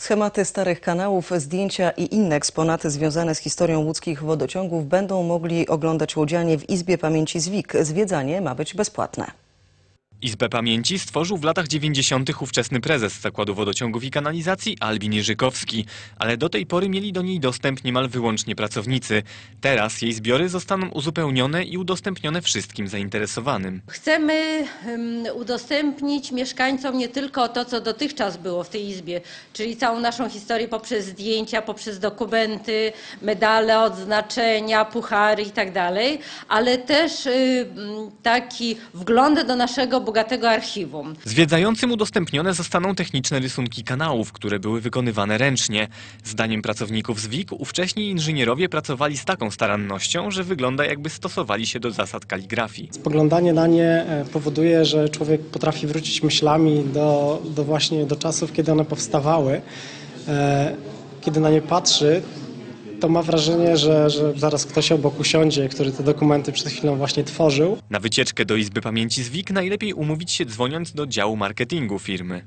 Schematy starych kanałów, zdjęcia i inne eksponaty związane z historią łódzkich wodociągów będą mogli oglądać łodzianie w Izbie Pamięci Zwik. Zwiedzanie ma być bezpłatne. Izbę Pamięci stworzył w latach 90. ówczesny prezes Zakładu Wodociągów i Kanalizacji Albin Jerzykowski, ale do tej pory mieli do niej dostęp niemal wyłącznie pracownicy. Teraz jej zbiory zostaną uzupełnione i udostępnione wszystkim zainteresowanym. Chcemy em, udostępnić mieszkańcom nie tylko to, co dotychczas było w tej izbie, czyli całą naszą historię poprzez zdjęcia, poprzez dokumenty, medale, odznaczenia, puchary itd., ale też taki wgląd do naszego bogatego archiwum. Zwiedzającym udostępnione zostaną techniczne rysunki kanałów, które były wykonywane ręcznie. Zdaniem pracowników ZWIK ówcześni inżynierowie pracowali z taką starannością, że wygląda jakby stosowali się do zasad kaligrafii. Spoglądanie na nie e, powoduje, że człowiek potrafi wrócić myślami do, do właśnie do czasów, kiedy one powstawały. E, Kiedy na nie patrzy, to ma wrażenie, że, że zaraz ktoś obok usiądzie, który te dokumenty przed chwilą właśnie tworzył. Na wycieczkę do Izby Pamięci ZWIK najlepiej umówić się dzwoniąc do działu marketingu firmy.